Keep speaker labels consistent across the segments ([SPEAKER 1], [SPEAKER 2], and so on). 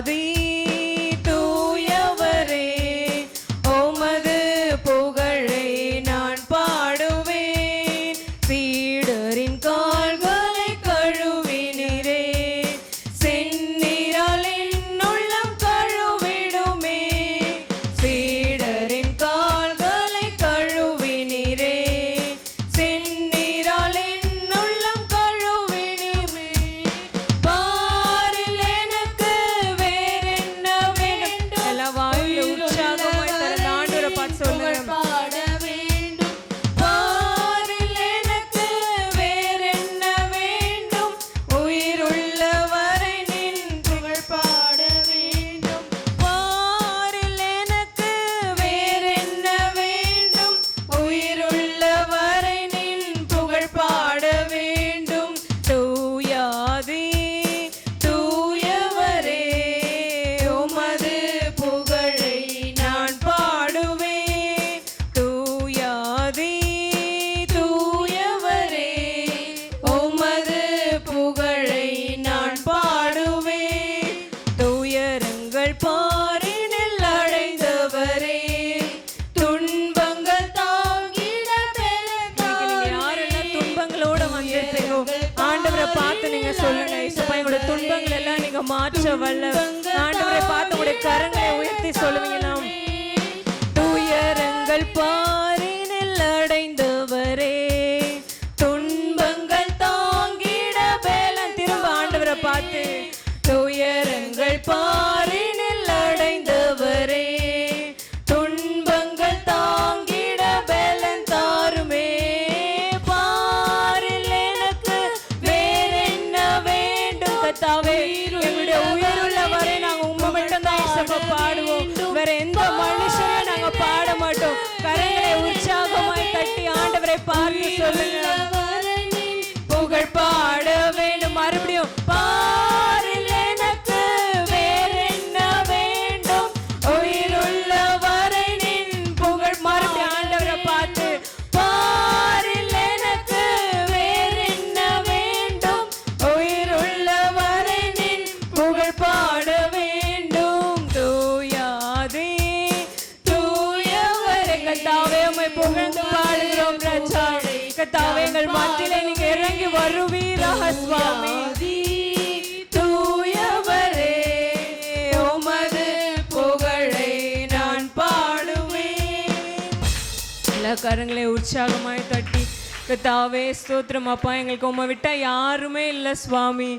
[SPEAKER 1] the வல்ல ஆண்டவரை பார்த்து உங்களுடைய கரங்களை உயர்த்தி சொல்லுவீங்களா துயரங்கள் பாரினில் தட்டி ஆண்டவரை பார்த்து சொல்லுங்க சுவாமி தூயவரே உமது புகழை நான் பாடுவேன். எல்லா கரங்களை உற்சாகமாய் தட்டி கத்தாவே ஸ்தோத்திரம் அப்பா எங்களுக்கு உமை விட்டா யாருமே இல்லை சுவாமி.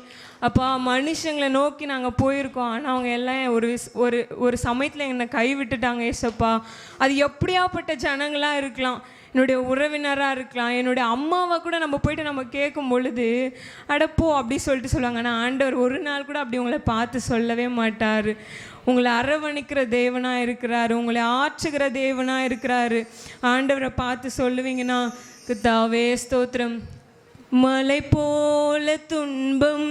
[SPEAKER 1] அப்பா மனுஷங்களை நோக்கி நாங்கள் போயிருக்கோம். ஆனால் அவங்க எல்லாம் ஒரு விஸ்- ஒரு ஒரு சமயத்தில் என்னை கை விட்டுட்டாங்க ஏசப்பா. அது எப்படியாப்பட்ட ஜனங்களாக இருக்கலாம். என்னுடைய உறவினராக இருக்கலாம். என்னுடைய அம்மாவை கூட நம்ம போயிட்டு நம்ம கேட்கும் பொழுது அடப்போ அப்படி சொல்லிட்டு சொல்லுவாங்க. ஆனால் ஆண்டவர் ஒரு நாள் கூட அப்படி உங்களை பார்த்து சொல்லவே மாட்டார். உங்களை அரவணைக்கிற தேவனாக இருக்கிறாரு. உங்களை ஆற்றுகிற தேவனாக இருக்கிறாரு. ஆண்டவரை பார்த்து சொல்லுவீங்கன்னா தாவே ஸ்தோத்திரம். மலை போல துன்பம்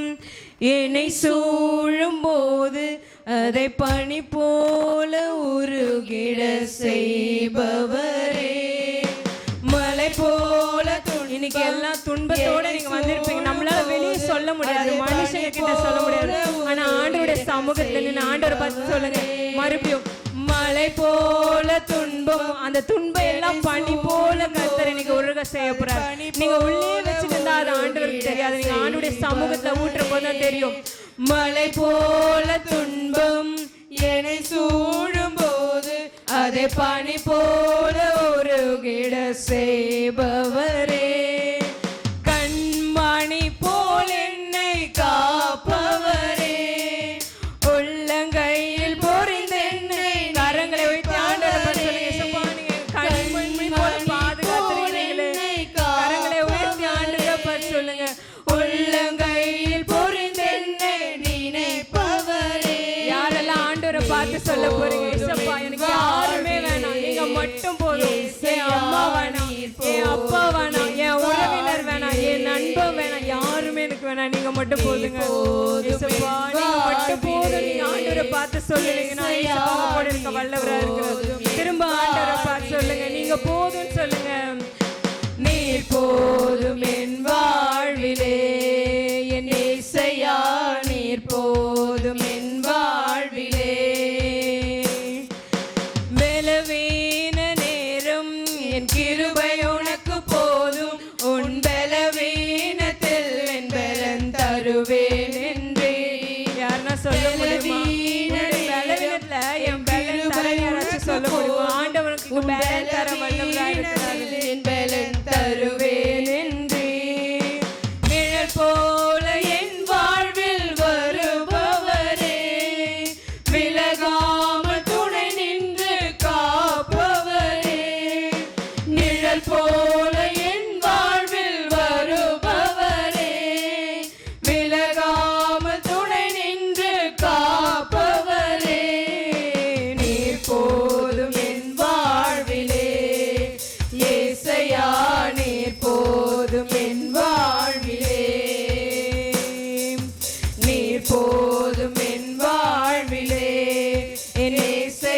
[SPEAKER 1] என்னை சூழும் போது அதை பனி போல உருகிட செய்பவரே. மலை போல இன்னைக்கு எல்லாம் துன்பத்தோட நீங்க வந்திருப்பீங்க. நம்மளால வெளியே சொல்ல முடியாது. மனுஷங்க கிட்ட சொல்ல முடியாது. ஆனா ஆண்டவருடைய சமூகத்துல நின்று ஆண்டவரை பார்த்து சொல்லுங்க. மறுபடியும் மலை போல துன்பம் அந்த துன்பம் எல்லாம் பனி போல கத்தர் இன்னைக்கு உருக செய்ய போறாரு. நீங்க உள்ளே தெரியாது. நீங்க ஆண்டவருடைய சமூகத்துல ஊற்ற போதுதான் தெரியும். மலை போல துன்பம் என்னை சூழும் போது அதை பனி போல உருகிட செய்பவரே பார்த்து சொல்ல போறீங்க. இயேசுப்பா எனக்கு யாருமே வேணாம். நீங்க மட்டும் போதும். என் அம்மா வேணாம். என் அப்பா வேணாம். என் உறவினர் வேணாம். என் நண்பன் வேணாம். யாருமே எனக்கு வேணாம். நீங்க மட்டும் போதுங்க. இயேசுப்பா நீங்க மட்டும் போதும். நீங்க ஆண்டவரை பார்த்து சொல்லுவீங்கன்னா இயேசுப்பா உங்க கூட இருக்க வல்லவரா இருக்கிறது. திரும்ப ஆண்டவரை பார்த்து சொல்லுங்க. நீங்க போதும்னு
[SPEAKER 2] தருவேன்
[SPEAKER 1] என்றே. நிழல்
[SPEAKER 2] போ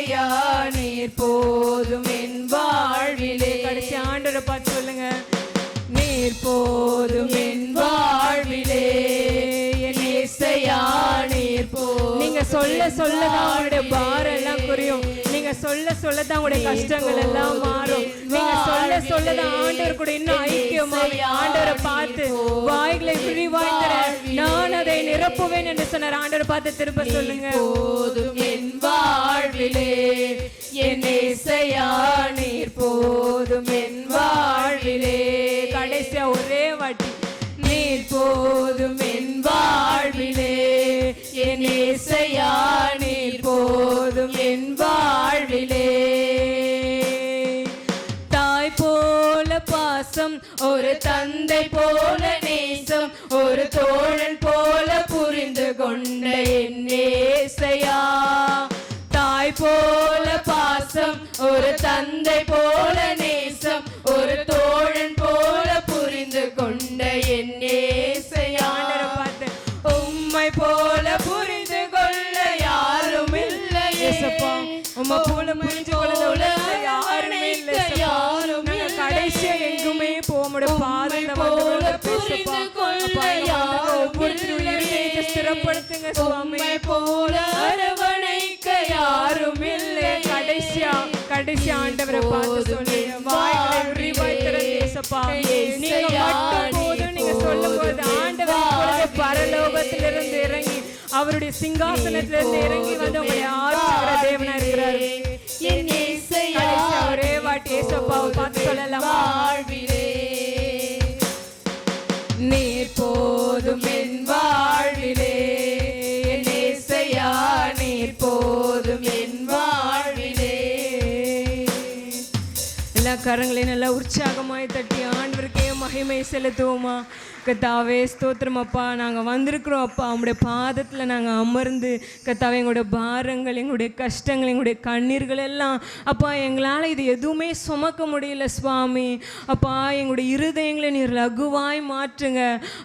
[SPEAKER 2] நீர் போதும் என் வாழ்விலே.
[SPEAKER 1] கடைசி ஆண்டவரை பார்த்து சொல்லுங்க.
[SPEAKER 2] நீர் போதும் என் வாழ்விலே.
[SPEAKER 1] நீங்க சொல்ல சொல்ல தான் பாரம் எல்லாம் குறையும். நீங்க சொல்ல சொல்ல தான் உங்களுடைய கஷ்டங்கள் எல்லாம் மாறும் சொல்ல சொல்ல தான் ஆண்டவர் கூட இன்னும் ஐக்கியமாக ஆண்டவரை பார்த்து வாய்களை விரிவாய்ந்தர நான் அதை நிரப்புவேன் என்று சொன்னார். ஆண்டவரை பார்த்து திரும்ப சொல்லுங்க.
[SPEAKER 2] போதும் என் வாழ்விலே. என் நீர் போதும் என் வாழ்விலே.
[SPEAKER 1] கடைசியா ஒரே வாட்டி.
[SPEAKER 2] நீர் போதும் என் வாழ்விலே. என் நீர் போதும் என் வாழ்விலே. ஒரு தந்தை போல நேசம் ஒரு தோழன் போல புரிந்து கொண்ட என் ஏசையா. தாய் போல பாசம் ஒரு தந்தை போல நேசம் ஒரு தோழன் போல புரிந்து கொண்ட என்
[SPEAKER 1] பார்த்து
[SPEAKER 2] உம்மை போல புரிந்து கொள்ள யாரும் இல்லை
[SPEAKER 1] உம்மை போல புரிஞ்சு கொள்ள
[SPEAKER 2] உம்மை போல அரவணைக்க யாரும் இல்லை
[SPEAKER 1] கடைசியா கடைசி ஆண்டவரை பார்த்து சொல்லுங்க வாய்களை நீங்க மட்டும் போதும். நீங்க சொல்லும்போது ஆண்டவர் பரலோகத்திலிருந்து இறங்கி அவருடைய சிங்காசனத்திலிருந்து இறங்கி வந்து உங்களை ஆராய்கிற தேவனா இருக்கிறாரு ஒரே வாட்டி ஏசப்பாவை பார்த்து சொல்லலாமா? மகிமை செலுத்துவோமா? கத்தாவே ஸ்தோத்திரம் அப்பா. நாங்கள் வந்திருக்கிறோம் அப்பா. உங்களுடைய பாதத்தில் நாங்கள் அமர்ந்து கத்தாவே எங்களுடைய பாரங்கள் எங்களுடைய கஷ்டங்கள் எங்களுடைய கண்ணீர்கள் எல்லாம் அப்பா எங்களால் இது எதுவுமே சுமக்க முடியல சுவாமி. அப்பா எங்களுடைய இருதயங்களை நீர் லகுவாய் மாற்றுங்க.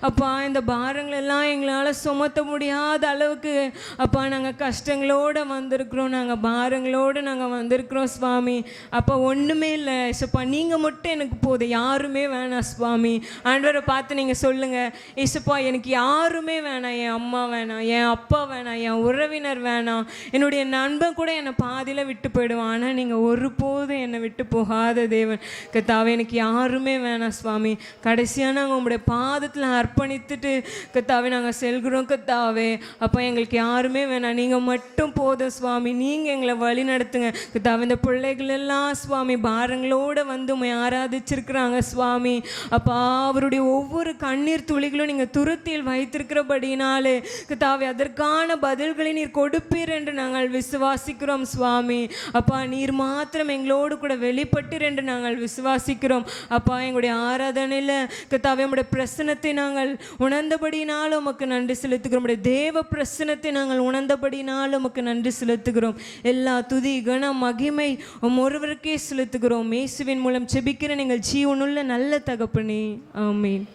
[SPEAKER 1] அப்பா இந்த பாரங்கள் எல்லாம் எங்களால் சுமத்த முடியாத அளவுக்கு அப்பா நாங்கள் கஷ்டங்களோடு வந்திருக்கிறோம். நாங்கள் பாரங்களோடு நாங்கள் வந்திருக்கிறோம் சுவாமி. அப்பா ஒன்றுமே இல்லை. சப்பா நீங்கள் மட்டும் எனக்கு போதும். யாருமே வேணாம் சுவாமி. ஆண்டவரை பார்த்து நீங்கள் சொல்லுங்கள் இசுப்பா எனக்கு யாருமே வேணாம். என் அம்மா வேணாம். என் அப்பா வேணாம். என் உறவினர் வேணாம். என்னுடைய நண்பன் கூட என்னை பாதியில் விட்டு போயிடுவான். ஆனால் நீங்கள் ஒருபோதும் என்னை விட்டு போகாத தேவன். கத்தாவே எனக்கு யாருமே வேணாம் சுவாமி. கடைசியாக நாங்கள் உங்களுடைய பாதத்தில் அர்ப்பணித்துட்டு கத்தாவே நாங்கள் செல்கிறோம் கத்தாவே. அப்போ எங்களுக்கு யாருமே வேணாம். நீங்கள் மட்டும் போதும் சுவாமி. நீங்கள் எங்களை வழி நடத்துங்க. கத்தாவே இந்த பிள்ளைகள் எல்லாம் சுவாமி பாரங்களோடு வந்து உண்மை ஆராதிச்சிருக்கிறாங்க சுவாமி. அப்போ அப்பா அவருடைய ஒவ்வொரு கண்ணீர் துளிகளும் நீங்கள் துருத்தியில் வைத்திருக்கிறபடினாலே கத்தாவே அதற்கான பதில்களை நீர் கொடுப்பீர் என்று நாங்கள் விசுவாசிக்கிறோம் சுவாமி. அப்பா நீர் மாத்திரம் எங்களோடு கூட வெளிப்பட்டீர் என்று நாங்கள் விசுவாசிக்கிறோம். அப்பா எங்களுடைய ஆராதனையில் கத்தாவே உம்முடைய பிரசனத்தை நாங்கள் உணர்ந்தபடினாலும் உமக்கு நன்றி செலுத்துகிறோம். உடைய தேவ பிரசனத்தை நாங்கள் உணர்ந்தபடினாலும் உமக்கு நன்றி செலுத்துகிறோம். எல்லா துதி கன மகிமை உம் ஒருவருக்கே செலுத்துகிறோம். இயேசுவின் மூலம் செபிக்கிற நீங்கள் ஜீவனுள்ள நல்ல தகப்பனே. ஆமீன்